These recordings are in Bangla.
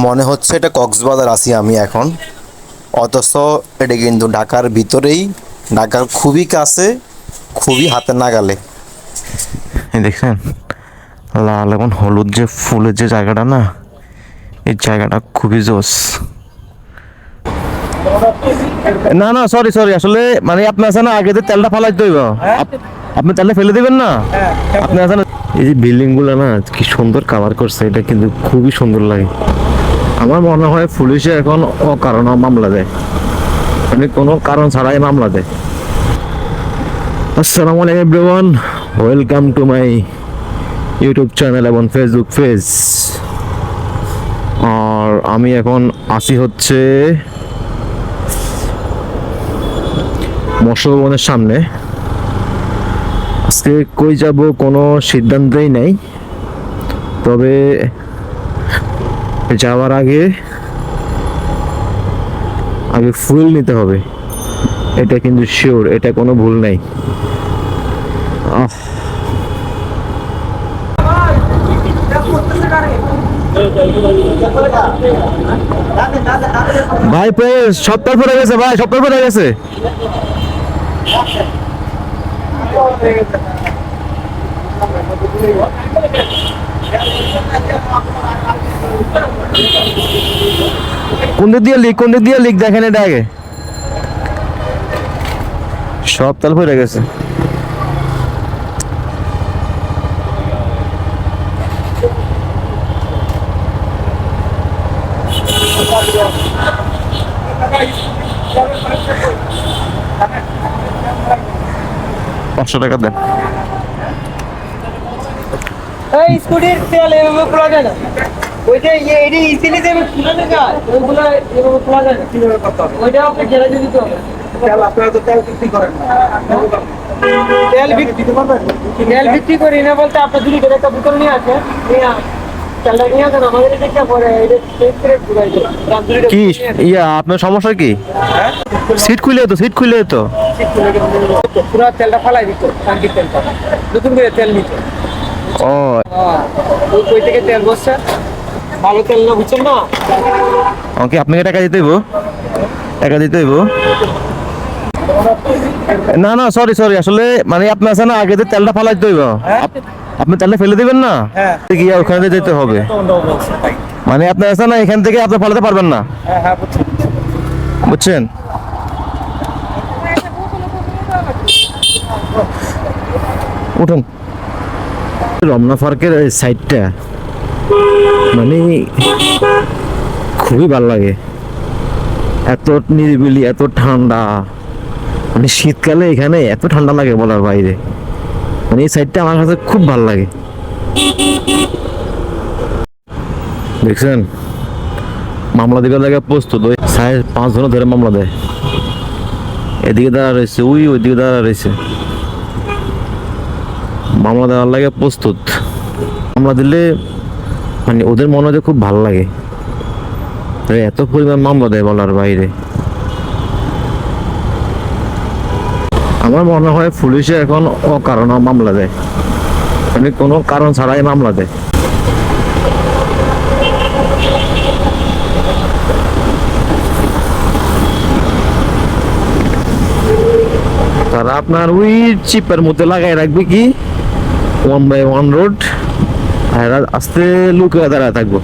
মনে হচ্ছে এটা কক্সবাজার আছি আমি এখন। অথচ এটা কিন্তু ঢাকার ভিতরেই, ঢাকার খুবই কাছে, খুবই হাতের নাগালে। দেখছেন, লাল এবং হলুদ যে ফুলের যে জায়গাটা না, এই জায়গাটা খুবই জোস। না না সরি সরি আসলে মানে আপনি আছেন আগে তেলটা ফালাই দইব আপনি তেলটা ফেলে দিবেন না? আপনি আছেন এই যে বিল্ডিংগুলো না, কি সুন্দর কাভার করছে, এটা কিন্তু খুবই সুন্দর লাগে। আমার মনে হয় পুলিশে এখন অকারণ মামলা দেয়। মানে কোনো কারণ ছাড়াই মামলা দেয়। আসসালামু আলাইকুম everyone welcome to my YouTube channel এবং ফেসবুক পেজ আর আমি এখন আসি হচ্ছে মৎস্য ভবনের সামনে। আজকে কই যাব কোনো সিদ্ধান্তই নেই। তবে যাওয়ার আগে আগে ফুল নিতে হবে। এটা কিন্তু শিওর এটা কোনো ভুল নাই। ভাই প্রায় সপ্তাহ পরে গেছে ভাই, সপ্তাহ পরে গেছে। কোন দিক দিয়ে লিক কোন দিক দিয়ে লিক দেখেন এটা আগে। সব তাল পরে গেছে। পাঁচশো টাকা দেন। এই স্কুটির তেল এভাবে খোলা যায় না। ওইটা ইয়ে এটা ইজিলি যেভাবে খুলে যায় ওইগুলো এভাবে খোলা যায় না। কীভাবে করতে হবে? ওইটা আপনি গ্যারেজে দিতে হবে। তেল আপনারা তো তেল বিক্রি করেন না। তেল বিক্রি দিতে তেল বিক্রি করি না বলতে আপনি যদি করে একটা বোতল নিয়ে আসেন নিয়ে আস। তেলটা নিয়ে আসেন আমাদের এটা পরে এটা চেক করে ঘুরাই দেবো কি ইয়া আপনার সমস্যা কি? সিট খুলে তো সিট খুলে তো। পুরো তেলটা ফালাই দিত তেলটা। নতুন করে তেল নিত। ও। ওই কই থেকে তেল বসছে? ভালো তেল না বুঝছেন না? ওকে আপনাকে টাকা দিতে হইব। টাকা দিতে হইব। না না সরি সরি আসলে মানে আপনি আছেন না আগে যে তেলটা ফালাই দিতে হইব আপনি তেলটা ফেলে দিবেন না? হ্যাঁ। গিয়ে ওখানে যেতে হবে। মানে আপনি আছেন না এখান থেকে আপনি ফালাতে পারবেন না। হ্যাঁ হ্যাঁ বুঝছি। বুঝছেন? উঠুন। রমনা পার্কের সাইডটা মানে খুবই ভালো লাগে। এত নিরিবিলি, এত ঠান্ডা। মানে শীতকালে এখানে এত ঠান্ডা লাগে বলার বাইরে। মানে এই সাইডটা আমার কাছে খুব ভালো লাগে। দেখছেন? মামলা দিবার লাগে প্রস্তুত। ওই সাড়ে পাঁচ ধরে মামলা দেয়। এদিকে দাঁড়া রয়েছে, ওই ওইদিকে দাঁড়া রয়েছে। মামলা দেওয়ার লাগে প্রস্তুত। মামলা দিলে মানে ওদের মনে হয় খুব ভালো লাগে। এত পরিমাণ মামলা দেয় বলার বাইরে। আমার মনে হয় পুলিশে এখন অকারণ মামলা দেয়। মানে কোনো কারণ ছাড়াই মামলা দেয়। তারা আপনার ওই চিপের মধ্যে লাগাই রাখবে কি? ওয়ান বাই ওয়ান রোড আর আস্তে লুকে দাঁড়া থাকব।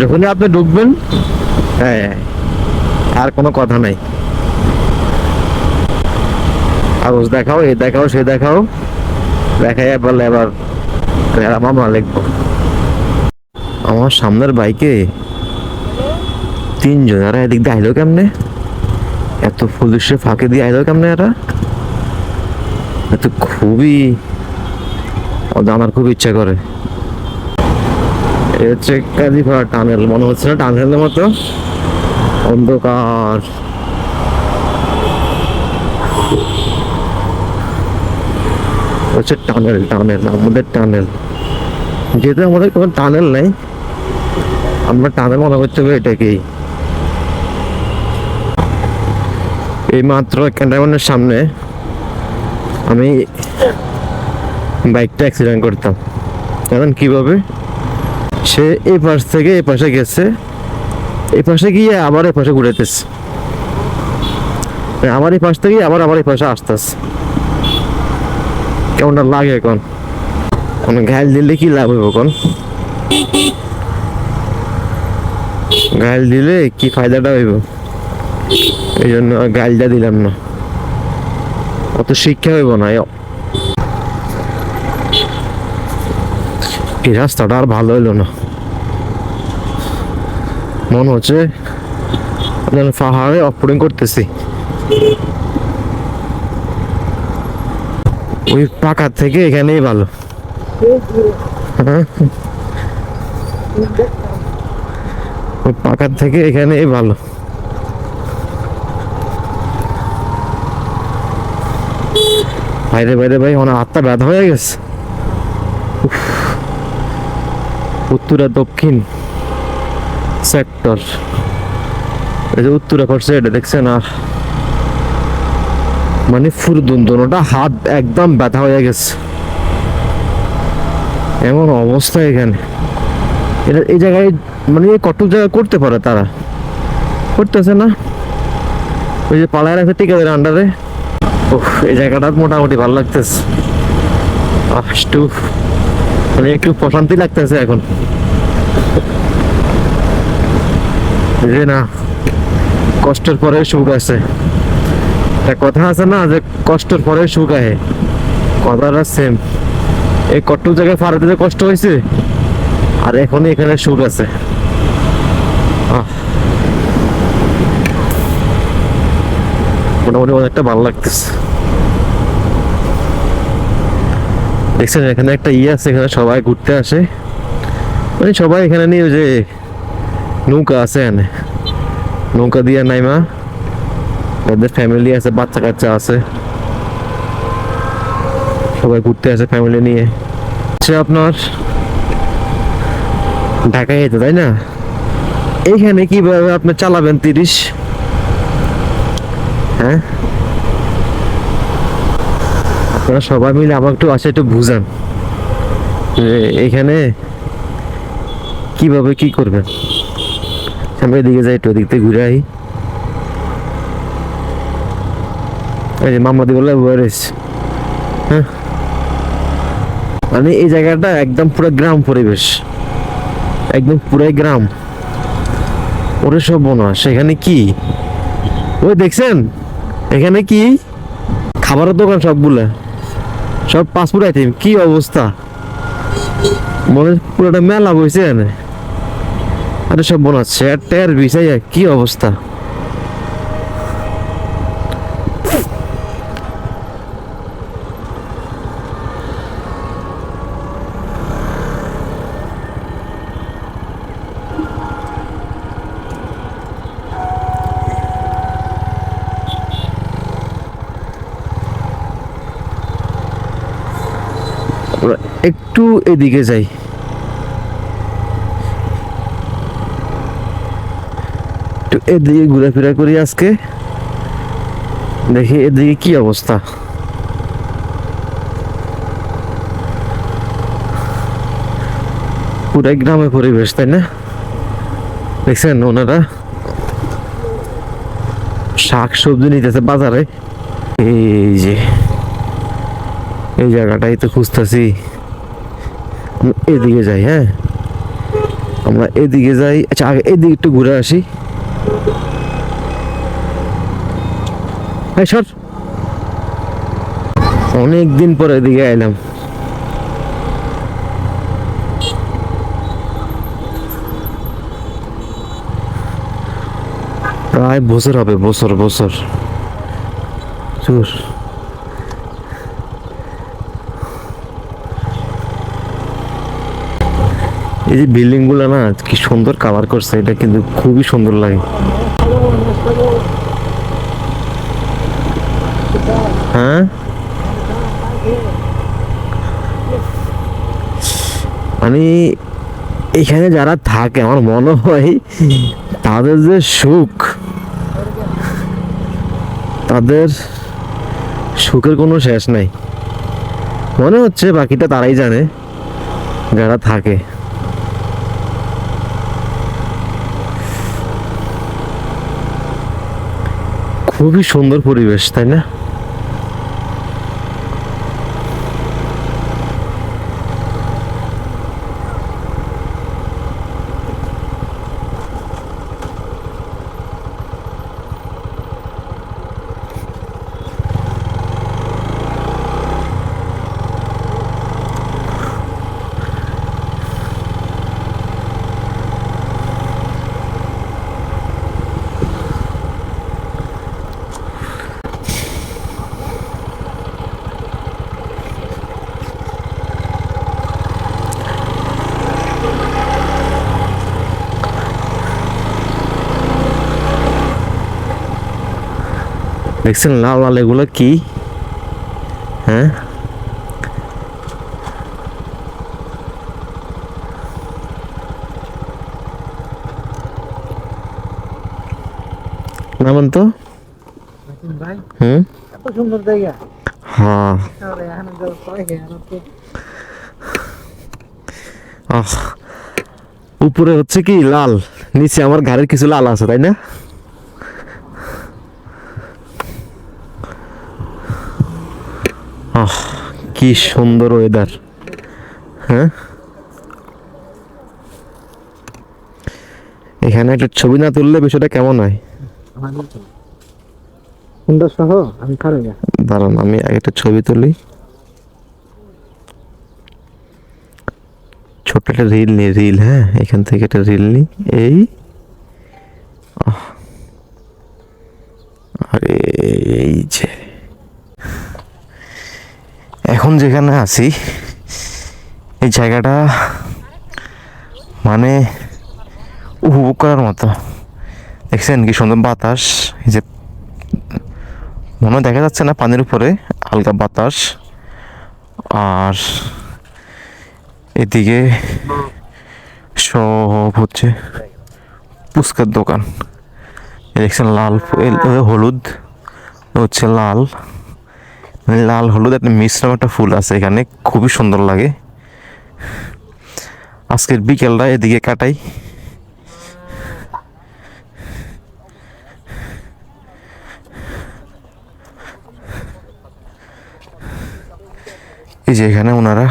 যখনই আপনি ঢুকবেন হ্যাঁ আর কোনো কথা নাই। কাগজ দেখাও, এ দেখাও, সে দেখাও, দেখাই বলে এবার মামলা লিখব। আমার সামনের বাইকে তিনজন আর এদিক দিয়ে আইলো কেমনে? এত পুলিশে ফাঁকে দিয়ে আইলো কেমনে এরা? এত খুবই জানার খুব ইচ্ছা করে। এ হচ্ছে কাজীপাড়া টানেল, মনে হচ্ছে না টানেলের মতো? অন্ধকার। হচ্ছে টানেল টানেল, আমাদের টানেল। যেহেতু আমাদের কোনো টানেল নেই, আমরা টানেল মনে করতে হবে এটাকেই। এই মাত্র ক্যান্টারম্যানের সামনে আমি বাইকটা অ্যাক্সিডেন্ট করতাম। জানেন কীভাবে? সে এই পাশ থেকে এই পাশে গেছে। এই পাশে গিয়ে আবার এই পাশে ঘুরেতেছে আমার এই পাশ থেকে আবার আমার এই পাশে আসতেছে। কেমনটা লাগে এখন? কোন ঘাইল দিলে কি লাভ হইব কোন ঘাইল দিলে কি ফায়দাটা হইব? এই জন্য গাইলটা দিলাম না। অত শিক্ষা হইব না এই রাস্তাটা আর ভালো হইল না। মনে হচ্ছে যেন পাহাড়ে অফরোডিং করতেছি। ওই পাকার থেকে এখানেই ভালো। হ্যাঁ? ওই পাকার থেকে এখানেই ভালো। বাইরে বাইরে ভাই অনেক হাতটা ব্যথা হয়ে গেছে। উত্তরা দক্ষিণ সেক্টর। এই যে উত্তরা করছে এটা দেখছেন আর মানে ফুরদুন্দনটা হাত একদম ব্যথা হয়ে গেছে। এমন অবস্থা এখানে। এটা এই জায়গায় মানে কটক জায়গা করতে পারে তারা। করতেছে না? ওই যে পালায় রাখছে টিকাদের আন্ডারে উফ এই জায়গাটা মোটামুটি ভালো লাগতেছে। একটু মানে একটু প্রশান্তি লাগতেছে এখন। যে না, কষ্টের পরে সুখ আছে। একটা কথা আছে না, যে কষ্টের পরে সুখ আহে। কথাটা সেম এই কট্টুক জায়গায় ফারাতে কষ্ট হয়েছে, আর এখন এখানে সুখ আছে। আহ। মোটামুটি অনেকটা ভালো লাগতেছে। দেখছেন এখানে একটা ইয়ে আছে, এখানে সবাই ঘুরতে আসে। মানে সবাই এখানে নিয়ে যে নৌকা আছে এখানে। নৌকা দিয়ে নাইমা, ওদের ফ্যামিলি আছে বাচ্চা কাচ্চা আছে। সবাই ঘুরতে আসে ফ্যামিলি নিয়ে। সে আপনার ঢাকায় যেতে, তাই না? এইখানে কীভাবে আপনি চালাবেন তিরিশ? হ্যাঁ? আপনারা সবাই মিলে আমাকে একটু আসে একটু বুঝান। এখানে কীভাবে কি করবেন? আমরা এদিকে যাই, একটু ওদিক থেকে ঘুরে আই। এই যে মামাদি বলে ওয়ারেস হ্যাঁ? মানে এই জায়গাটা একদম পুরো গ্রাম পরিবেশ। একদম পুরাই গ্রাম। ওরে সব বোনা সেখানে কি? ওই দেখছেন? এখানে কি? খাবারের দোকান সবগুলো সব পাসপোর্ট আইটেম কি অবস্থা? মনে পুরোটা মেলা বইছে এখানে। আরে সব বোনা শেয়ার টেয়ার বিষয়, কি অবস্থা আমরা একটু এদিকে যাই। একটু এদিকে ঘোরাফেরা করি আজকে। দেখি এদিকে কি অবস্থা। পুরাই গ্রামের পরিবেশ, তাই না? দেখছেন ওনারা? শাক সবজি নিতেছে বাজারে। এই যে, এই জায়গাটাই তো খুঁজতেছি। এদিকে যাই হ্যাঁ? আমরা এদিকে যাই। আচ্ছা আগে এদিকে একটু ঘুরে আসি। এই সর। অনেক দিন পরে এদিকে এলাম প্রায় বছর হবে, বছর বছর। চুর। এই যে বিল্ডিংগুলো না, কি সুন্দর কালার করছে, এটা কিন্তু খুবই সুন্দর লাগে। হ্যাঁ? মানে এখানে যারা থাকে, আমার মনে হয় তাদের যে সুখ, তাদের সুখের কোনো শেষ নাই। মনে হচ্ছে বাকিটা তারাই জানে, যারা থাকে। খুবই সুন্দর পরিবেশ তাই না? দেখছেন লাল লাল এগুলো কি? হ্যাঁ? নামান তো। হুম? এত সুন্দর জায়গা। হ্যাঁ। উপরে হচ্ছে কি লাল নিচে আমার ঘাড়ের কিছু লাল আছে তাই না? আহ কি সুন্দর ওয়েদার হ্যাঁ? এখানে একটা ছবি না তুললে বিষয়টা কেমন হয়? সুন্দর সহ আমি দাঁড়ান আমি একটা ছবি তুলি। ছোট্ট একটা রিল নি রিল হ্যাঁ? এখান থেকে একটা রিল নি এই। আরে এই যে। এখন যেখানে আছি, এই জায়গাটা মানে উপভোগ করার মতো। দেখছেন কি সুন্দর বাতাস, এই যে মনে দেখা যাচ্ছে না পানির উপরে, হালকা বাতাস। আর এদিকে সব হচ্ছে পুস্কার দোকান। দেখছেন লাল হলুদ, হচ্ছে লাল। মানে লাল হলুদ একটা মিশ্রম একটা ফুল আছে এখানে, খুবই সুন্দর লাগে। আজকের বিকেলটা এদিকে কাটাই। এই যে এখানে ওনারা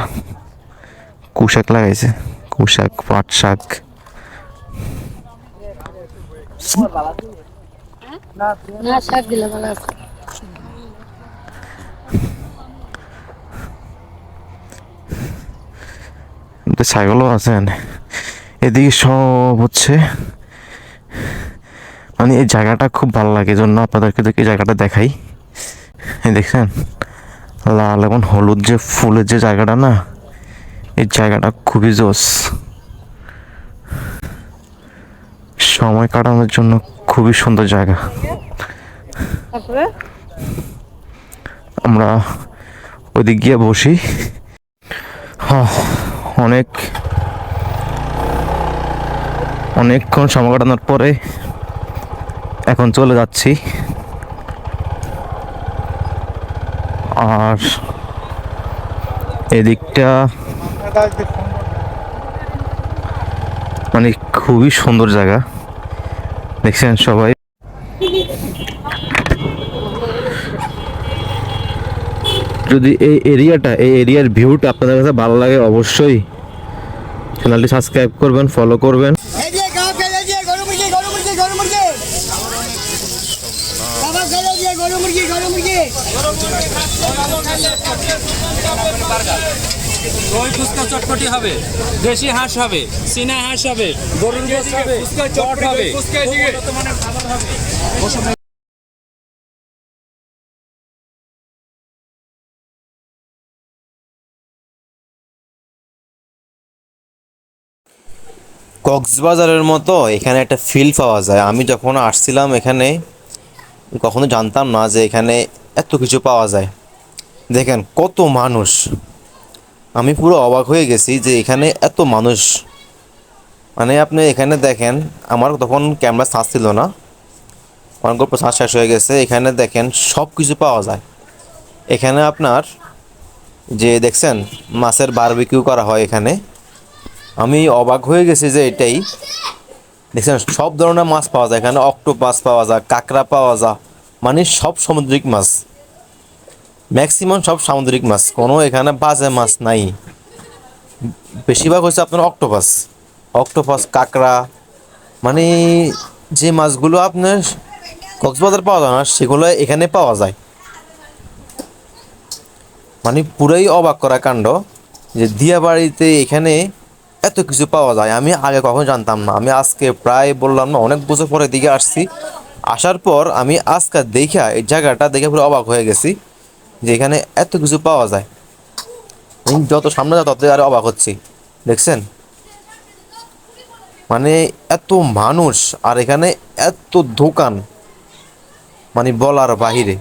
কুশাক লাগাইছে, কুশাক, পাট শাক। না, শাক দিলে ভালো আছে। তো ছাগলও আছে এদিকে সব হচ্ছে মানে এই জায়গাটা খুব ভালো লাগে জন্য আপনাদেরকে দেখি জায়গাটা দেখাই। দেখছেন লাল এবং হলুদ যে ফুলের যে জায়গাটা না এই জায়গাটা খুবই জোস। সময় কাটানোর জন্য খুবই সুন্দর জায়গা। আমরা ওইদিক গিয়ে বসি। হ্যাঁ, অনেক অনেকক্ষণ সময় কাটানোর পরে এখন চলে যাচ্ছি। আর এদিকটা মানে খুবই সুন্দর জায়গা। দেখছেন সবাই? যদি এই এরিয়াটা এই এরিয়ার ভিউটা আপনাদের কাছে ভালো লাগে অবশ্যই চ্যানেলটি সাবস্ক্রাইব করবেন ফলো করবেন। দই ফুচকা চটপটি হবে দেশি হাঁস হবে চীনা হাঁস হবে গরুর গোস হবে চট হবে। উন্নত খাবার হবে। কক্সবাজারের মতো এখানে একটা ফিল পাওয়া যায়। আমি যখন আসছিলাম এখানে, কখনো জানতাম না যে এখানে এত কিছু পাওয়া যায়। দেখেন, কত মানুষ। আমি পুরো অবাক হয়ে গেছি যে এখানে এত মানুষ। মানে আপনি এখানে দেখেন, আমার তখন ক্যামেরা চার্জ ছিল না। আমার গল্প চার্জ শেষ হয়ে গেছে। এখানে দেখেন সব কিছু পাওয়া যায়। এখানে আপনার যে দেখছেন, মাছের বারবিকিউ করা হয় এখানে। আমি অবাক হয়ে গেছি যে এটাই। দেখছেন, সব ধরনের মাছ পাওয়া যায়। এখানে অক্টোপাস পাওয়া যায়, কাঁকড়া পাওয়া যায় মানে সব সামুদ্রিক মাছ। ম্যাক্সিমাম সব সামুদ্রিক মাছ। কোনো এখানে বাজে মাছ নাই। বেশিরভাগ হচ্ছে আপনার অক্টোপাস। অক্টোপাস, কাঁকড়া মানে যে মাছগুলো আপনার কক্সবাজার পাওয়া যায় না, সেগুলো এখানে পাওয়া যায়। মানে পুরাই অবাক করা কাণ্ড যে দিয়াবাড়িতে এখানে এত কিছু পাওয়া যায়, আমি আগে কখনো জানতাম না। আমি আজকে প্রায় বললাম না, অনেক বছর পরে দিকে আসছি। আসার পর আমি আজকে দেখা এই জায়গাটা দেখে পুরো অবাক হয়ে গেছি যে এখানে এত কিছু পাওয়া যায়। যত সামনে যা তত আর অবাক হচ্ছি, দেখছেন? মানে এত মানুষ, আর এখানে এত দোকান মানে বলার বাহিরে।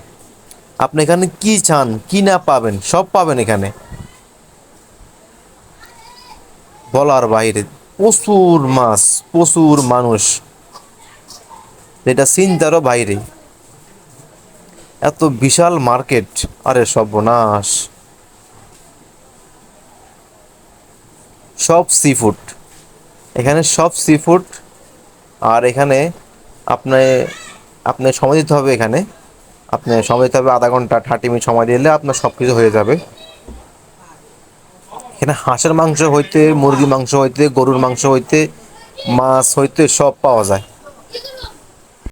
আপনি এখানে কি চান, কি না পাবেন, সব পাবেন এখানে। বলার বাইরে প্রচুর মাছ, প্রচুর মানুষ। যেটা চিন্তারও বাইরে। এত বিশাল মার্কেট, আরে সর্বনাশ। সব সি ফুড এখানে সব সি ফুড আর এখানে আপনি আপনি সময় দিতে হবে এখানে। আপনি সময় দিতে হবে আধা ঘণ্টা থার্টি মিনিট সময় দিলে আপনার সব কিছু হয়ে যাবে। এখানে হাঁসের মাংস হইতে মুরগি মাংস হইতে, গরুর মাংস হইতে, মাছ হইতে সব পাওয়া যায়।